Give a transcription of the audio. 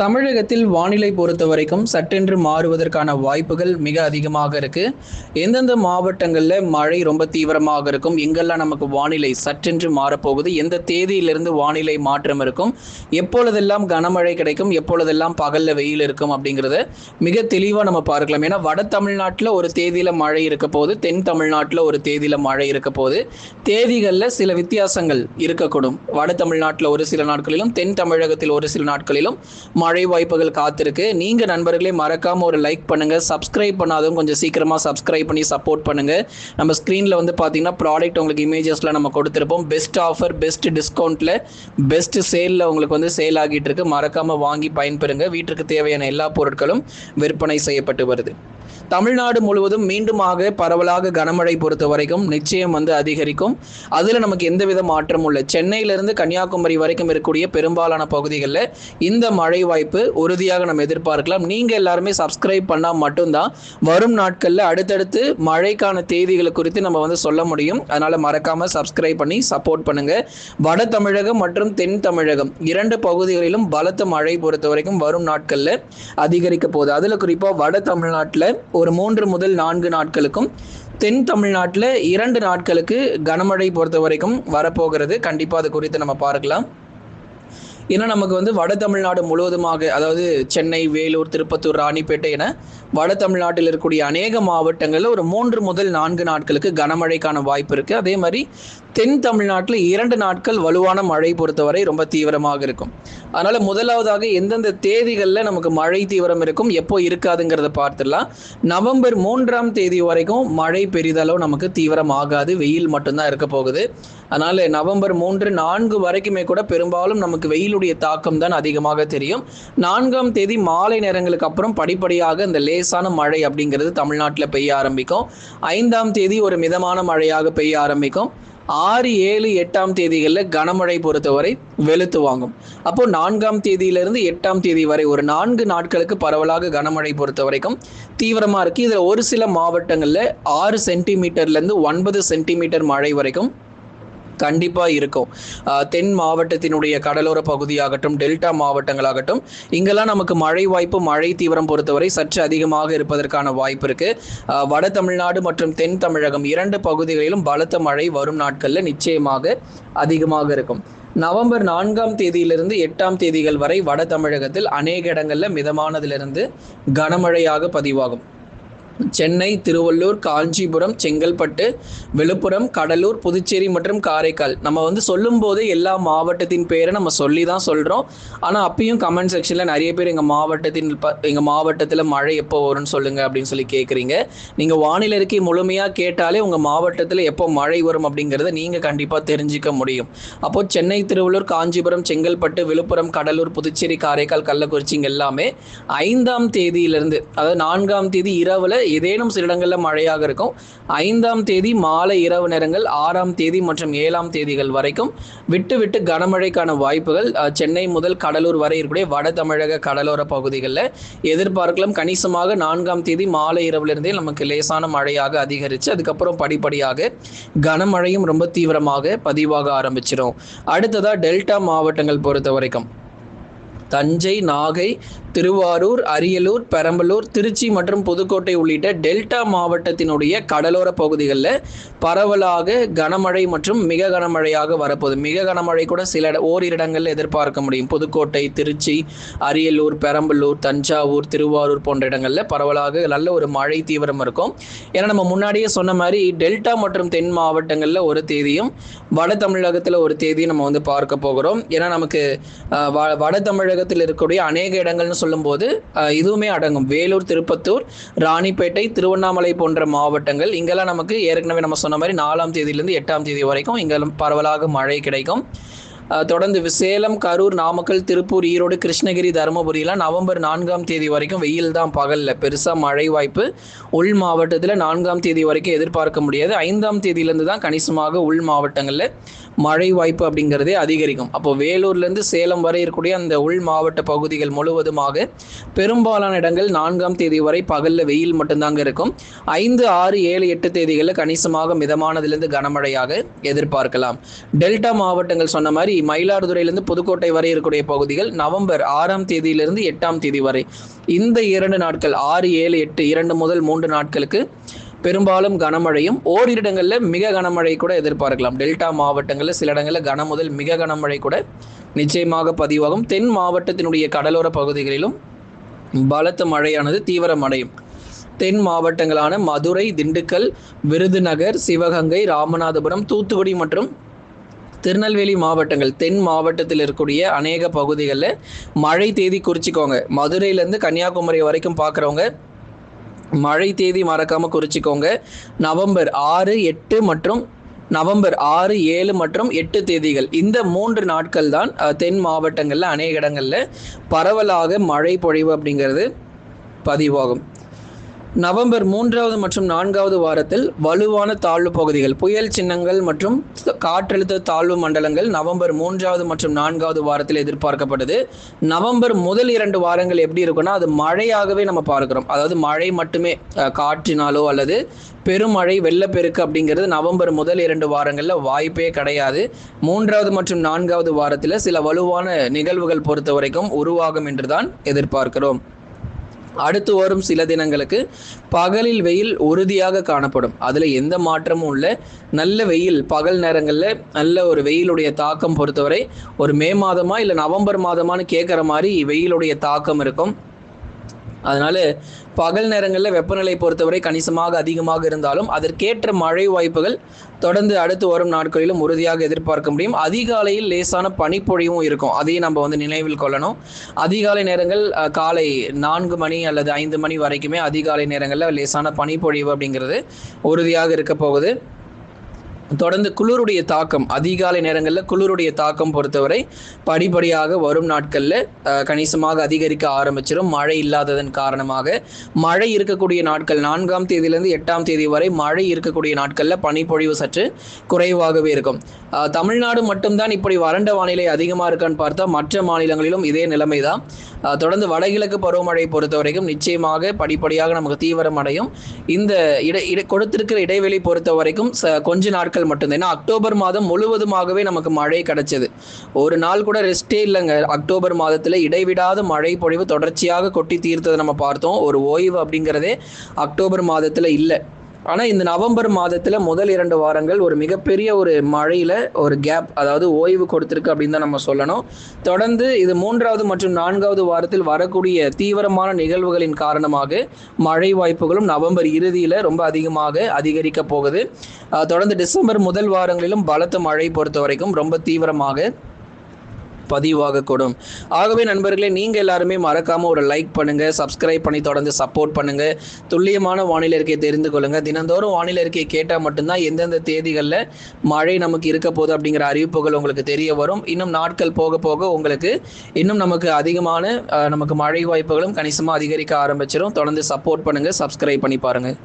தமிழகத்தில் வானிலை பொறுத்த வரைக்கும் சட்டென்று மாறுவதற்கான வாய்ப்புகள் மிக அதிகமாக இருக்கு. எந்தெந்த மாவட்டங்களில் மழை ரொம்ப தீவிரமாக இருக்கும்? எங்கெல்லாம் நமக்கு வானிலை சட்டென்று மாறப்போகுது? எந்த தேதியிலிருந்து வானிலை மாற்றம் இருக்கும்? எப்பொழுதெல்லாம் கனமழை கிடைக்கும்? எப்பொழுதெல்லாம் பகல்ல வெயில் இருக்கும் அப்படிங்கிறத மிக தெளிவாக நம்ம பார்க்கலாம். ஏன்னா வட தமிழ்நாட்டில் ஒரு தேதியில் மழை இருக்க போது தென் தமிழ்நாட்டில் ஒரு தேதியில் மழை இருக்க போது தேதிகளில் சில வித்தியாசங்கள் இருக்கக்கூடும். வட தமிழ்நாட்டில் ஒரு சில நாட்களிலும் தென் தமிழகத்தில் ஒரு சில நாட்களிலும் மழை வாய்ப்புகள் காத்திருக்கு. நீங்க நண்பர்களே மறக்காம ஒரு லைக் பண்ணுங்க. சப்ஸ்கிரைப் பண்ணாதவங்க கொஞ்சம் சீக்கிரமா சப்ஸ்கிரைப் பண்ணி சப்போர்ட் பண்ணுங்க. நம்ம ஸ்க்ரீனில் வந்து பாத்தீங்கன்னா ப்ராடக்ட் உங்களுக்கு இமேஜஸ்ல நம்ம கொடுத்துருப்போம். பெஸ்ட் ஆஃபர் பெஸ்ட் டிஸ்கவுண்ட்ல பெஸ்ட் சேல்ல உங்களுக்கு வந்து சேல் ஆகிட்டு இருக்கு. மறக்காம வாங்கி பயன்பெறுங்க. வீட்டுக்கு தேவையான எல்லா பொருட்களும் விற்பனை செய்யப்பட்டு வருது. தமிழ்நாடு முழுவதும் மீண்டுமாக பரவலாக கனமழை பொறுத்த வரைக்கும் நிச்சயம் வந்து அதிகரிக்கும். அதில் நமக்கு எந்தவித மாற்றமும் இல்லை. சென்னையிலிருந்து கன்னியாகுமரி வரைக்கும் இருக்கக்கூடிய பெரும்பாலான பகுதிகளில் இந்த மழை வாய்ப்பு உறுதியாக நம்ம எதிர்பார்க்கலாம். நீங்கள் எல்லாருமே சப்ஸ்கிரைப் பண்ணால் மட்டும்தான் வரும் நாட்களில் அடுத்தடுத்து மழைக்கான தேதிகளை குறித்து நம்ம வந்து சொல்ல முடியும். அதனால் மறக்காமல் சப்ஸ்கிரைப் பண்ணி சப்போர்ட் பண்ணுங்க. வட தமிழகம் மற்றும் தென் தமிழகம் இரண்டு பகுதிகளிலும் பலத்த மழை பொறுத்த வரைக்கும் வரும் நாட்களில் அதிகரிக்க போகுது. அதில் குறிப்பாக வட தமிழ்நாட்டில் ஒரு மூன்று முதல் நான்கு நாட்களுக்கும் தென் தமிழ்நாட்டில் இரண்டு நாட்களுக்கு கனமழை பொறுத்த வரைக்கும் வரப்போகிறது. கண்டிப்பாக அது குறித்து நம்ம பார்க்கலாம். ஏன்னா நமக்கு வந்து வட தமிழ்நாடு முழுவதுமாக அதாவது சென்னை வேலூர் திருப்பத்தூர் ராணிப்பேட்டை என வட தமிழ்நாட்டில் இருக்கக்கூடிய அநேக மாவட்டங்களில் ஒரு மூன்று முதல் நான்கு நாட்களுக்கு கனமழைக்கான வாய்ப்பு இருக்குது அதே மாதிரி தென் தமிழ்நாட்டில் இரண்டு நாட்கள் வலுவான மழை பொறுத்தவரை ரொம்ப தீவிரமாக இருக்கும். அதனால் முதலாவதாக எந்தெந்த தேதிகளில் நமக்கு மழை தீவிரம் இருக்கும் எப்போ இருக்காதுங்கிறத பார்த்துடலாம். நவம்பர் மூன்றாம் தேதி வரைக்கும் மழை பெரிதளவு நமக்கு தீவிரம் ஆகாது வெயில் மட்டும்தான் இருக்க போகுது. அதனால் நவம்பர் மூன்று நான்கு வரைக்குமே கூட பெரும்பாலும் நமக்கு வெயிலுடைய தாக்கம் தான் அதிகமாக தெரியும். நான்காம் தேதி மாலை நேரங்களுக்கு அப்புறம் படிப்படியாக இந்த லேசான மழை அப்படிங்கிறது தமிழ்நாட்டில் பெய்ய ஆரம்பிக்கும். ஐந்தாம் தேதி ஒரு மிதமான மழையாக பெய்ய ஆரம்பிக்கும். ஆறு ஏழு எட்டாம் தேதிகளில் கனமழை பொறுத்தவரை வெளுத்து வாங்கும். அப்போ நான்காம் தேதியிலிருந்து எட்டாம் தேதி வரை ஒரு நான்கு நாட்களுக்கு பரவலாக கனமழை பொறுத்த வரைக்கும் தீவிரமாக இருக்குது இதில் ஒரு சில மாவட்டங்களில் ஆறு சென்டிமீட்டர்லேருந்து ஒன்பது சென்டிமீட்டர் மழை வரைக்கும் கண்டிப்பாக இருக்கும். தென் மாவட்டத்தினுடைய கடலோர பகுதியாகட்டும் டெல்டா மாவட்டங்களாகட்டும் இங்கெல்லாம் நமக்கு மழை வாய்ப்பு மழை தீவிரம் பொறுத்தவரை சற்று அதிகமாக இருப்பதற்கான வாய்ப்பு இருக்கு. வட தமிழ்நாடு மற்றும் தென் தமிழகம் இரண்டு பகுதிகளிலும் பலத்த மழை வரும் நாட்களில் நிச்சயமாக அதிகமாக இருக்கும். நவம்பர் நான்காம் தேதியிலிருந்து எட்டாம் தேதிகள் வரை வட தமிழகத்தில் அநேக இடங்களில் மிதமானதிலிருந்து கனமழையாக பதிவாகும். சென்னை திருவள்ளூர் காஞ்சிபுரம் செங்கல்பட்டு விழுப்புரம் கடலூர் புதுச்சேரி மற்றும் காரைக்கால். நம்ம வந்து சொல்லும் போது எல்லா மாவட்டத்தின் பேரை நம்ம சொல்லி தான் சொல்கிறோம் ஆனால் அப்பயும் கமெண்ட் செக்ஷனில் நிறைய பேர் எங்கள் மாவட்டத்தின் ப எங்கள் மாவட்டத்தில் மழை எப்போ வரும்னு சொல்லுங்க அப்படின்னு சொல்லி கேட்குறீங்க நீங்கள் வானிலை இருக்கை முழுமையாக கேட்டாலே உங்கள் மாவட்டத்தில் எப்போ மழை வரும் அப்படிங்கிறத நீங்கள் கண்டிப்பாக தெரிஞ்சிக்க முடியும். அப்போது சென்னை திருவள்ளூர் காஞ்சிபுரம் செங்கல்பட்டு விழுப்புரம் கடலூர் புதுச்சேரி காரைக்கால் கள்ளக்குறிச்சிங்க எல்லாமே ஐந்தாம் தேதியிலிருந்து அதாவது நான்காம் தேதி இரவில் ஏதேனும் சில இடங்களில் மழையாக இருக்கும். ஐந்தாம் தேதி மாலை இரவு நேரங்கள் ஆறாம் தேதி மற்றும் ஏழாம் தேதிகள் வரைக்கும் விட்டு விட்டு கனமழைக்கான வாய்ப்புகள். சென்னை முதல் கடலூர் வரை இருக்கக்கூடிய வட தமிழக கடலோர பகுதிகளில் எதிர்பார்க்கலாம். கணிசமாக நான்காம் தேதி மாலை இரவிலிருந்தே நமக்கு லேசான மழையாக அதிகரித்து அதுக்கப்புறம் படிப்படியாக கனமழையும் ரொம்ப தீவிரமாக பதிவாக ஆரம்பிச்சிடும் அடுத்ததாக டெல்டா மாவட்டங்கள் பொறுத்த வரைக்கும். தஞ்சை நாகை திருவாரூர் அரியலூர் பெரம்பலூர் திருச்சி மற்றும் புதுக்கோட்டை உள்ளிட்ட டெல்டா மாவட்டத்தினுடைய கடலோர பகுதிகளில் பரவலாக கனமழை மற்றும் மிக கனமழையாக வரப்போகுது. மிக கனமழை கூட சில ஓரிரு இடங்களில் எதிர்பார்க்க முடியும். புதுக்கோட்டை திருச்சி அரியலூர் பெரம்பலூர் தஞ்சாவூர் திருவாரூர் போன்ற இடங்களில் பரவலாக நல்ல ஒரு மழை தீவிரம் இருக்கும். ஏன்னா நம்ம முன்னாடியே சொன்ன மாதிரி டெல்டா மற்றும் தென் மாவட்டங்களில் ஒரு தேதியும் வட தமிழகத்தில் ஒரு தேதியும் நம்ம வந்து பார்க்க போகிறோம். ஏன்னா நமக்கு வ- வட தமிழகத்தில் இருக்கக்கூடிய அநேக இடங்கள்னு சொல்லும்போது இதுவுமே அடங்கும். வேலூர் திருப்பத்தூர் ராணிப்பேட்டை திருவண்ணாமலை போன்ற மாவட்டங்கள். இங்கெல்லாம் நமக்கு ஏற்கனவே நம்ம சொன்ன மாதிரி நாலாம் தேதியிலிருந்து எட்டாம் தேதி வரைக்கும் இங்கெல்லாம் பரவலாக மழை கிடைக்கும். தொடர்ந்து சேலம் கரூர் நாமக்கல் திருப்பூர் ஈரோடு கிருஷ்ணகிரி தருமபுரியில் நவம்பர் நான்காம் தேதி வரைக்கும் வெயில் தான் பகலில். பெருசாக மழை வாய்ப்பு உள் மாவட்டத்தில் நான்காம் தேதி வரைக்கும் எதிர்பார்க்க முடியாது. ஐந்தாம் தேதியிலேருந்து தான் கணிசமாக உள் மாவட்டங்களில் மழை வாய்ப்பு அப்படிங்கிறதே அதிகரிக்கும். அப்போ வேலூர்லேருந்து சேலம் வரை இருக்கக்கூடிய அந்த உள் மாவட்ட பகுதிகள் முழுவதுமாக பெரும்பாலான இடங்கள் நான்காம் தேதி வரை பகலில் வெயில் மட்டும்தாங்க இருக்கும். ஐந்து ஆறு ஏழு எட்டு தேதிகளில் கணிசமாக மிதமானதிலிருந்து கனமழையாக எதிர்பார்க்கலாம். டெல்டா மாவட்டங்கள் சொன்ன மாதிரி மாதிரி மயிலாடுதுறையிலிருந்து புதுக்கோட்டை வரை இருக்கக்கூடிய பகுதிகள் நவம்பர் ஆறாம் தேதியிலிருந்து எட்டாம் தேதி வரை. இந்த இரண்டு நாட்கள் ஆறு ஏழு எட்டு இரண்டு முதல் மூன்று நாட்களுக்கு பெரும்பாலும் கனமழையும் ஓரிரு இடங்களில் மிக கனமழை கூட எதிர்பார்க்கலாம். டெல்டா மாவட்டங்களில் சில இடங்களில் கன முதல் மிக கனமழை கூட நிச்சயமாக பதிவாகும். தென் மாவட்டத்தினுடைய கடலோர பகுதிகளிலும் பலத்த மழையானது தீவிரமடையும். தென் மாவட்டங்களான மதுரை திண்டுக்கல் விருதுநகர் சிவகங்கை ராமநாதபுரம் தூத்துக்குடி மற்றும் திருநெல்வேலி மாவட்டங்கள் தென் மாவட்டத்தில் இருக்கக்கூடிய அநேக பகுதிகளில் மழை தேதி குறிச்சிக்கோங்க. மதுரையிலேருந்து கன்னியாகுமரி வரைக்கும் பார்க்குறவங்க மழை தேதி மறக்காமல் குறிச்சிக்கோங்க. நவம்பர் ஆறு எட்டு மற்றும் நவம்பர் ஆறு ஏழு மற்றும் எட்டு தேதிகள். இந்த மூன்று நாட்கள் தான் தென் மாவட்டங்களில் அநேக இடங்களில் பரவலாக மழை பொழிவு அப்படிங்கிறது பதிவாகும். நவம்பர் மூன்றாவது மற்றும் நான்காவது வாரத்தில் வலுவான தாழ்வு பகுதிகள் புயல் சின்னங்கள் மற்றும் காற்றழுத்த தாழ்வு மண்டலங்கள் நவம்பர் மூன்றாவது மற்றும் நான்காவது வாரத்தில் எதிர்பார்க்கப்பட்டது. நவம்பர் முதல் இரண்டு வாரங்கள் எப்படி இருக்குன்னா அது மழையாகவே நம்ம பார்க்கிறோம். அதாவது மழை மட்டுமே காற்றினாலோ அல்லது பெருமழை வெள்ளப்பெருக்கு அப்படிங்கிறது நவம்பர் முதல் இரண்டு வாரங்களில் வாய்ப்பே கிடையாது. மூன்றாவது மற்றும் நான்காவது வாரத்தில் சில வலுவான நிகழ்வுகள் பொறுத்த வரைக்கும் உருவாகும் என்றுதான் எதிர்பார்க்கிறோம். அடுத்து வரும் சில தினங்களுக்கு பகலில் வெயில் உறுதியாக காணப்படும். அதில் எந்த மாற்றமும் இல்லை. நல்ல வெயில் பகல் நேரங்களில் நல்ல ஒரு வெயிலுடைய தாக்கம் பொறுத்தவரை ஒரு மே மாதமா இல்லை நவம்பர் மாதமான்னு கேட்குற மாதிரி வெயிலுடைய தாக்கம் இருக்கும். அதனால பகல் நேரங்களில் வெப்பநிலை பொறுத்தவரை கணிசமாக அதிகமாக இருந்தாலும் அதற்கேற்ற மழை வாய்ப்புகள் தொடர்ந்து அடுத்து வரும் நாட்களிலும் உறுதியாக எதிர்பார்க்க முடியும். அதிகாலையில் லேசான பனிப்பொழிவும் இருக்கும். அதையும் நம்ம வந்து நினைவில் கொள்ளணும். அதிகாலை நேரங்கள் காலை நான்கு மணி அல்லது ஐந்து மணி வரைக்குமே அதிகாலை நேரங்களில் லேசான பனிப்பொழிவு அப்படிங்கிறது உறுதியாக இருக்க போகுது. தொடர்ந்து குளிருடைய தாக்கம் அதிகாலை நேரங்களில் குளிருடைய தாக்கம் பொறுத்தவரை படிப்படியாக வரும் நாட்களில் கணிசமாக அதிகரிக்க ஆரம்பிச்சிடும் மழை இல்லாததன் காரணமாக மழை இருக்கக்கூடிய நாட்கள் நான்காம் தேதியிலிருந்து எட்டாம் தேதி வரை மழை இருக்கக்கூடிய நாட்களில் பனிப்பொழிவு சற்று குறைவாகவே இருக்கும். தமிழ்நாடு மட்டும்தான் இப்படி வறண்ட வானிலை அதிகமாக இருக்கான்னு பார்த்தா மற்ற மாநிலங்களிலும் இதே நிலைமை தான் தொடர்ந்து வடகிழக்கு பருவமழை பொறுத்த வரைக்கும் நிச்சயமாக படிப்படியாக நமக்கு தீவிரம் அடையும் இந்த இடை இடை கொடுத்திருக்கிற இடைவெளி பொறுத்த வரைக்கும் ச- கொஞ்ச நாட்கள் மட்டும்தான். ஏன்னா அக்டோபர் மாதம் முழுவதுமாகவே நமக்கு மழை கிடைச்சது. ஒரு நாள் கூட ரெஸ்டே இல்லைங்க. அக்டோபர் மாதத்தில் இடைவிடாத மழை பொழிவு தொடர்ச்சியாக கொட்டி தீர்த்ததை நம்ம பார்த்தோம். ஒரு ஓய்வு அப்படிங்கிறதே அக்டோபர் மாதத்தில் இல்லை. ஆனால் இந்த நவம்பர் மாதத்தில் முதல் இரண்டு வாரங்கள் ஒரு மிகப்பெரிய ஒரு மழையில் ஒரு கேப் அதாவது ஓய்வு கொடுத்துருக்கு அப்படின்னு தான் நம்ம சொல்லணும். தொடர்ந்து இது மூன்றாவது மற்றும் நான்காவது வாரத்தில் வரக்கூடிய தீவிரமான நிகழ்வுகளின் காரணமாக மழை வாய்ப்புகளும் நவம்பர் இறுதியில் ரொம்ப அதிகமாக அதிகரிக்க போகுது. தொடர்ந்து டிசம்பர் முதல் வாரங்களிலும் பலத்த மழை பொறுத்த வரைக்கும் ரொம்ப தீவிரமாக பதிவாகக்கூடும். ஆகவே நண்பர்களே நீங்கள் எல்லாருமே மறக்காமல் ஒரு லைக் பண்ணுங்கள் சப்ஸ்கிரைப் பண்ணி தொடர்ந்து சப்போர்ட் பண்ணுங்கள் துல்லியமான வானிலை அறிக்கையை தெரிந்து கொள்ளுங்கள் தினந்தோறும் வானிலை அறிக்கையை கேட்டால் மட்டும்தான் எந்தெந்த தேதிகளில் மழை நமக்கு இருக்க போகுது அப்படிங்கிற அறிவிப்புகள் உங்களுக்கு தெரிய வரும். இன்னும் நாட்கள் போக போக உங்களுக்கு இன்னும் நமக்கு அதிகமான நமக்கு மழை வாய்ப்புகளும் கணிசமாக அதிகரிக்க ஆரம்பிச்சிடும் தொடர்ந்து சப்போர்ட் பண்ணுங்கள் சப்ஸ்கிரைப் பண்ணி பாருங்கள்